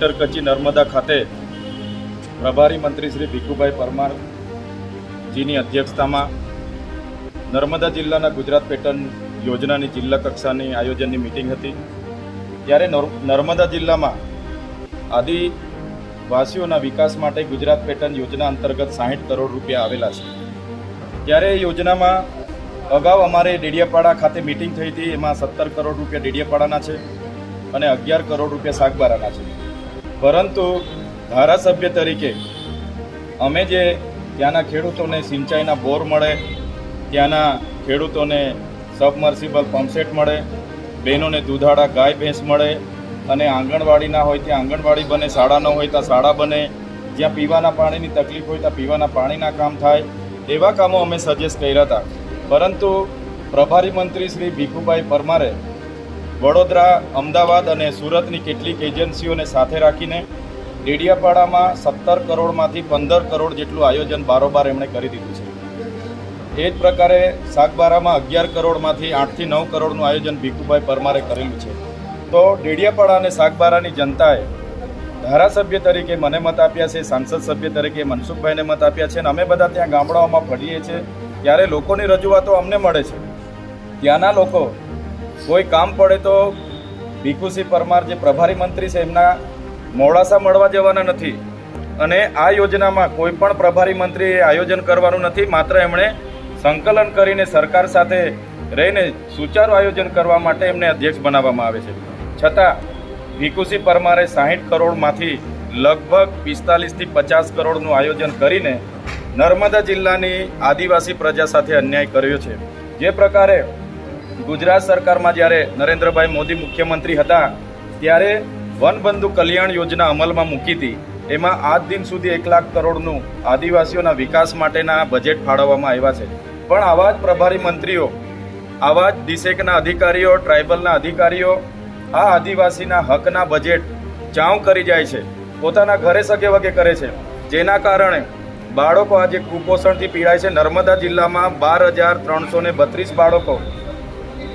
Collector કચી Narmada ખાતે પ્રભારી મંત્રી શ્રી ભીખુભાઈ પરમારજીની અધ્યક્ષતામાં નર્મદા જિલ્લાના ગુજરાત પેટર્ન યોજનાની જિલ્લા કક્ષાની આયોજનની મિટિંગ હતી. ત્યારે નર- નર્મદા જિલ્લામાં આદિવાસીઓના વિકાસ માટે ગુજરાત પેટર્ન યોજના અંતર્ગત સાહીઠ કરોડ રૂપિયા આવેલા છે. ત્યારે યોજનામાં અગાઉ અમારે ડેડિયાપાડા ખાતે મિટિંગ થઈ હતી. એમાં સત્તર કરોડ રૂપિયા ડેડિયાપાડાના છે અને અગિયાર કરોડ રૂપિયા સાગબારાના છે. પરંતુ ધારાસભ્ય તરીકે અમે જે ત્યાંના ખેડૂતોને સિંચાઈના બોર મળે, ત્યાંના ખેડૂતોને સબમર્સિબલ પંપસેટ મળે, બહેનોને દૂધાળા ગાય ભેંસ મળે અને આંગણવાડીના હોય, ત્યાં આંગણવાડી બને, શાળા ન હોય ત્યાં શાળા બને, જ્યાં પીવાના પાણીની તકલીફ હોય ત્યાં પીવાના પાણીના કામ થાય, એવા કામો અમે સજેસ્ટ કર્યા હતા. પરંતુ પ્રભારી મંત્રી શ્રી ભીખુભાઈ પરમારે વડોદરા, અમદાવાદ અને સુરતની કેટલીક એજન્સીઓને સાથે રાખીને ડેડિયાપાડામાં સત્તર કરોડમાંથી પંદર કરોડ જેટલું આયોજન બારોબાર એમણે કરી દીધું છે. એ જ પ્રકારે સાગબારામાં અગિયાર કરોડમાંથી આઠથી નવ કરોડનું આયોજન ભીખુભાઈ પરમારે કરેલું છે. તો ડેડિયાપાડા અને સાગબારાની જનતાએ ધારાસભ્ય તરીકે મને મત આપ્યા છે, સાંસદ સભ્ય તરીકે મનસુખભાઈને મત આપ્યા છે અને અમે બધા ત્યાં ગામડાઓમાં ફરીએ છીએ. ત્યારે લોકોની રજૂઆતો અમને મળે છે. ત્યાંના લોકો કોઈ કામ પડે તો ભીખુસિંહ પરમાર જે પ્રભારી મંત્રી છે, એમના મોડાસા મળવા જવાના નથી. અને આ યોજનામાં કોઈ પણ પ્રભારી મંત્રીએ આયોજન કરવાનું નથી, માત્ર એમણે સંકલન કરીને સરકાર સાથે રહીને સુચારું આયોજન કરવા માટે એમને અધ્યક્ષ બનાવવામાં આવે છે. છતાં ભીખુસિંહ પરમારે સાહીઠ કરોડમાંથી લગભગ પિસ્તાલીસથી પચાસ કરોડનું આયોજન કરીને નર્મદા જિલ્લાની આદિવાસી પ્રજા સાથે અન્યાય કર્યો છે. જે પ્રકારે ગુજરાત સરકારમાં જ્યારે નરેન્દ્રભાઈ મોદી મુખ્યમંત્રી હતા, ત્યારે વનબંધુ કલ્યાણ યોજના અમલમાં મૂકી હતી. એમાં આજ દિન સુધી એક લાખ કરોડનું આદિવાસીઓના વિકાસ માટેના બજેટ ફાળવવામાં આવ્યા છે. પણ આવા જ પ્રભારી મંત્રીઓ, આવા જ ડિસેકના અધિકારીઓ, ટ્રાઇબલના અધિકારીઓ, આ આદિવાસીના હકના બજેટ ચાઉ કરી જાય છે. પોતાના ઘરે સગે વગે કરે છે. જેના કારણે બાળકો આજે કુપોષણથી પીડાય છે. નર્મદા જિલ્લામાં બાર હજાર ત્રણસો ને બત્રીસ બાળકો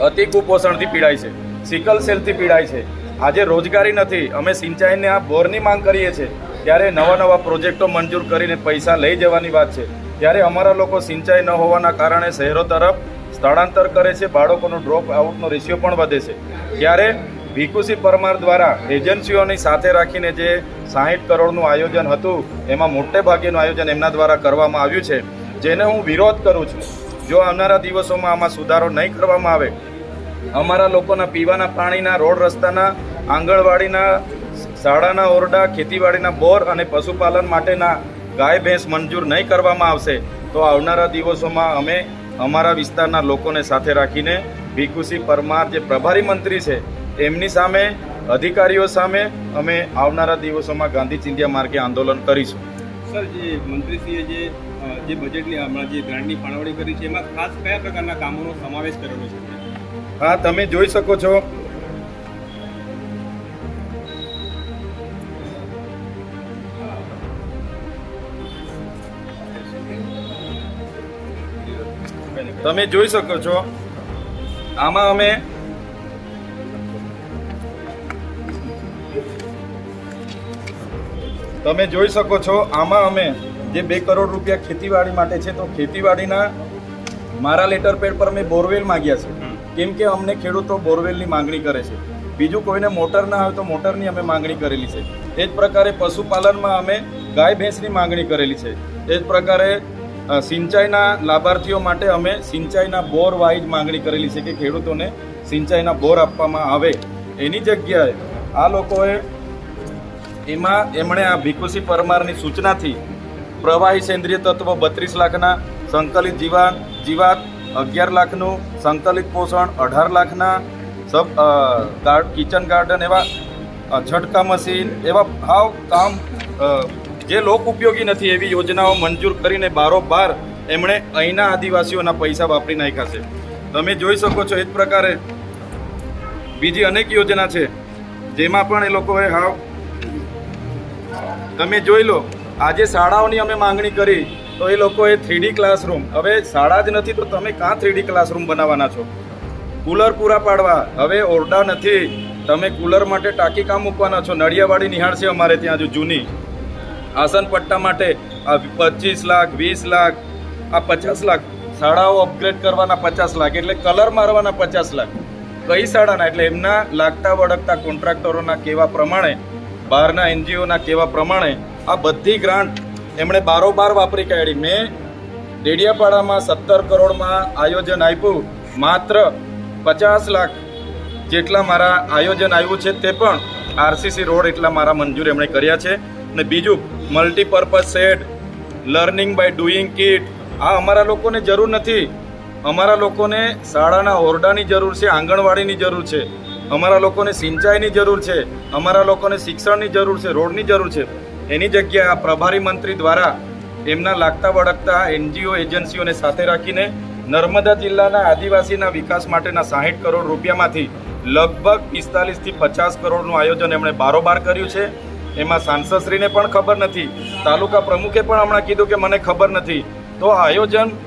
અતિ કુપોષણથી પીડાય છે. સિકલ સેલથી પીડાય છે. આજે રોજગારી નથી, અમે સિંચાઈને આ બોરની માંગ કરીએ છીએ. ત્યારે નવા નવા પ્રોજેક્ટો મંજૂર કરીને પૈસા લઈ જવાની વાત છે. ત્યારે અમારા લોકો સિંચાઈ ન હોવાના કારણે શહેરો તરફ સ્થળાંતર કરે છે, બાળકોનો ડ્રોપ આઉટનો રેશિયો પણ વધે છે. ત્યારે ભીખુસી પરમાર દ્વારા એજન્સીઓની સાથે રાખીને જે સાહીઠ કરોડનું આયોજન હતું, એમાં મોટે ભાગેનું આયોજન એમના દ્વારા કરવામાં આવ્યું છે. જેને હું વિરોધ કરું છું. જો આવનારા દિવસોમાં આમાં સુધારો નહીં કરવામાં આવે, અમારા લોકોના પીવાના પાણીના, રોડ રસ્તાના, આંગણવાડીના, શાળાના ઓરડા, ખેતીવાડીના બોર અને પશુપાલન માટેના ગાય, ભેંસ મંજૂર નહીં કરવામાં આવશે, તો આવનારા દિવસોમાં અમે અમારા વિસ્તારના લોકોને સાથે રાખીને ભીખુસિંહ પરમાર જે પ્રભારી મંત્રી છે, એમની સામે, અધિકારીઓ સામે અમે આવનારા દિવસોમાં ગાંધી ચિંધ્યા માર્ગે આંદોલન કરીશું. સર, જે મંત્રીશ્રીએ જે જે બજેટની હમણાં જે ગ્રાન્ટની ફાળવણી કરી છે, એમાં ખાસ કયા પ્રકારના કામોનો સમાવેશ કરેલો છે? હા, તમે જોઈ શકો છો. તમે જોઈ શકો છો. આમાં અમે તમે જોઈ શકો છો, આમાં અમે જે બે કરોડ રૂપિયા ખેતીવાડી માટે છે તો ખેતીવાડીના મારા લેટર પેડ પર મેં બોરવેલ માગ્યા છે. કેમ કે અમને ખેડૂતો બોરવેલની માંગણી કરે છે. બીજું કોઈને મોટર ના હોય તો મોટરની અમે માંગણી કરેલી છે. એ જ પ્રકારે પશુપાલનમાં અમે ગાય ભેંસની માંગણી કરેલી છે. એ જ પ્રકારે સિંચાઈના લાભાર્થીઓ માટે અમે સિંચાઈના બોર વાઇઝ માંગણી કરેલી છે કે ખેડૂતોને સિંચાઈના બોર આપવામાં આવે. એની જગ્યાએ આ લોકોએ એમાં એમણે આ ભીખુસી પરમારની સૂચનાથી પ્રવાહી સેન્દ્રિય તત્વ બત્રીસ લાખના સંકલિત જીવાન જીવાત, અગિયાર લાખનું સંકલિત પોષણ, અઢાર લાખના સબ ગાર્ડ, કિચન ગાર્ડન એવા છટકા મશીન એવા ભાવ કામ જે લોક ઉપયોગી નથી એવી યોજનાઓ મંજૂર કરીને બારોબાર એમણે અહીંના આદિવાસીઓના પૈસા વાપરી નાખ્યા છે. તમે જોઈ શકો છો એ જ પ્રકારે બીજી અનેક યોજના છે, જેમાં પણ એ લોકોએ હાવ, તમે જોઈ લો આજે શાળાઓની અમે માંગણી કરી તો એ લોકોએ થ્રીડી ક્લાસરૂમ. હવે શાળા જ નથી તો તમે કાં થ્રીડી ક્લાસરૂમ બનાવવાના છો? કુલર પૂરા પાડવા. હવે ઓરડા નથી. તમે કુલર માટે ટાંકી કામ મૂકવાના છો? નળિયાવાડી નિહાળશે અમારે ત્યાં જો જૂની. આસન પટ્ટા માટે આ પચીસ લાખ, વીસ લાખ, આ પચાસ લાખ. શાળાઓ અપગ્રેડ કરવાના પચાસ લાખ એટલે કલર મારવાના પચાસ લાખ. કઈ શાળાના? એટલે એમના લાગતા વળગતા કોન્ટ્રાક્ટરોના કહેવા પ્રમાણે બહારના એનજીઓના કહેવા પ્રમાણે આ બધી ગ્રાન્ટ એમણે બારોબાર વાપરી કાઢી. મેં ડેડિયાપાડામાં સત્તર કરોડમાં આયોજન આપ્યું. માત્ર પચાસ લાખ જેટલા મારા આયોજન આવ્યું છે તે પણ આરસીસી રોડ એટલા મારા મંજૂર એમણે કર્યા છે. અને બીજું, multipurpose set learning by doing kit, આ અમારા લોકોને જરૂર નથી. અમારા લોકોને શાળાના ઓરડાની જરૂર છે, આંગણવાડીની જરૂર છે. અમારા લોકોને સિંચાઈની જરૂર છે, અમારા લોકોને શિક્ષણની જરૂર છે, રોડની જરૂર છે. એની જગ્યાએ આ પ્રભારી મંત્રી દ્વારા એમના લાગતા વળગતા એનજીઓ, એજન્સીઓને સાથે રાખીને નર્મદા જિલ્લાના આદિવાસીના વિકાસ માટેના સાહીઠ કરોડ રૂપિયામાંથી લગભગ પિસ્તાલીસથી પચાસ કરોડનું આયોજન એમણે બારોબાર કર્યું છે. એમાં સાંસદશ્રીને પણ ખબર નથી, તાલુકા પ્રમુખે પણ હમણાં કીધું કે મને ખબર નથી. તો આયોજન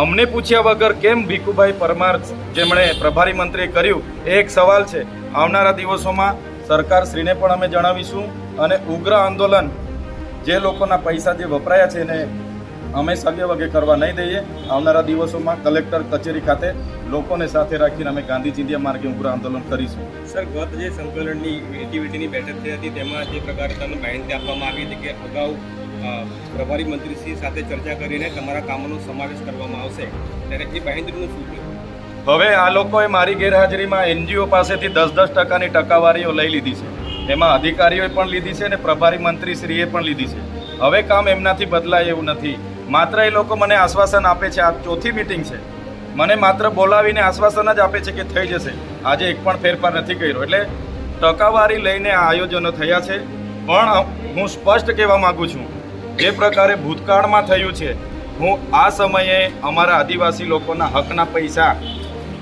અમને પૂછ્યા વગર કેમ ભીખુભાઈ પરમાર જેમણે પ્રભારી મંત્રીએ કર્યું? એ એક સવાલ છે. આવનારા દિવસોમાં સરકારશ્રીને પણ અમે જણાવીશું અને ઉગ્ર આંદોલન જે લોકોના પૈસા જે વપરાયા છે એને અમે સગે વગે કરવા નહીં દઈએ. આવનારા દિવસોમાં કલેક્ટર કચેરી ખાતે લોકોને સાથે રાખીને અમે ગાંધી માર્ગે ઉગ્ર આંદોલન કરીશું. સર, ગત જે સંકલનની એક્ટિવિટીની બેઠક થઈ હતી, તેમાં જે પ્રકારે તમને માહિતી આપવામાં આવી હતી કે અગાઉ પ્રભારી મંત્રીશ્રી સાથે ચર્ચા કરીને તમારા કામોનો સમાવેશ કરવામાં આવશે. ત્યારે એ બાહેંધરીનું શું હવે આ લોકોએ મારી ગેરહાજરીમાં એનજીઓ પાસેથી દસ દસ ટકાની ટકાવારીઓ લઈ લીધી છે. એમાં અધિકારીઓએ પણ લીધી છે અને પ્રભારી મંત્રીશ્રીએ પણ લીધી છે. હવે કામ એમનાથી બદલાય એવું નથી. માત્ર એ લોકો મને આશ્વાસન આપે છે, આ ચોથી મિટિંગ છે. મને માત્ર બોલાવીને આશ્વાસન જ આપે છે કે થઈ જશે. આજે એક પણ ફેરફાર નથી કર્યો. એટલે ટકાવારી લઈને આ આયોજનો થયા છે. પણ હું સ્પષ્ટ કહેવા માગું છું જે પ્રકારે ભૂતકાળમાં થયું છે, હું આ સમયે અમારા આદિવાસી લોકોના હકના પૈસા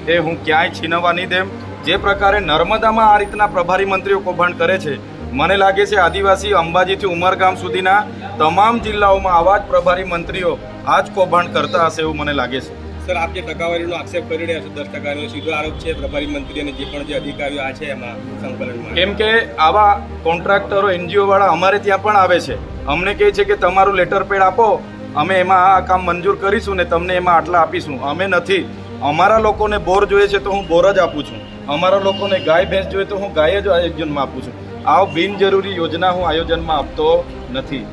એ હું ક્યાંય છીનવવા નહીં દેમ. જે પ્રકારે નર્મદામાં આ રીતના પ્રભારી મંત્રીઓ કૌભાંડ કરે છે, મને લાગે છે આદિવાસી અંબાજીથી ઉમરગામ સુધીના તમામ જિલ્લાઓમાં આવા જ પ્રભારી મંત્રીઓ આ જ કૌભાંડ કરતા હશે એવું મને લાગે છે. સર આપ જે ટકાવારીનો આક્ષેપ કરી રહ્યા છો? દસ ટકાનો સીધો આરોપ છે પ્રભારી મંત્રી અને જે પણ જે અધિકારીઓ આ છે એમાં સંકલનમાં. કેમ કે આવા કોન્ટ્રાક્ટરો એનજીઓ વાળા અમારે ત્યાં પણ આવે છે. અમને કહે છે કે તમારું લેટર પેડ આપો, અમે એમાં આ કામ મંજૂર કરીશું ને તમને એમાં આટલા આપીશું. અમે નથી. અમારા લોકોને બોર જોઈએ છે તો હું બોર જ આપું છું. અમારા લોકોને ગાય, ભેંસ જોઈએ તો હું ગાય જ આયોજનમાં આપું છું. આવ બિનજરૂરી યોજના હું આયોજનમાં આપતો નથી.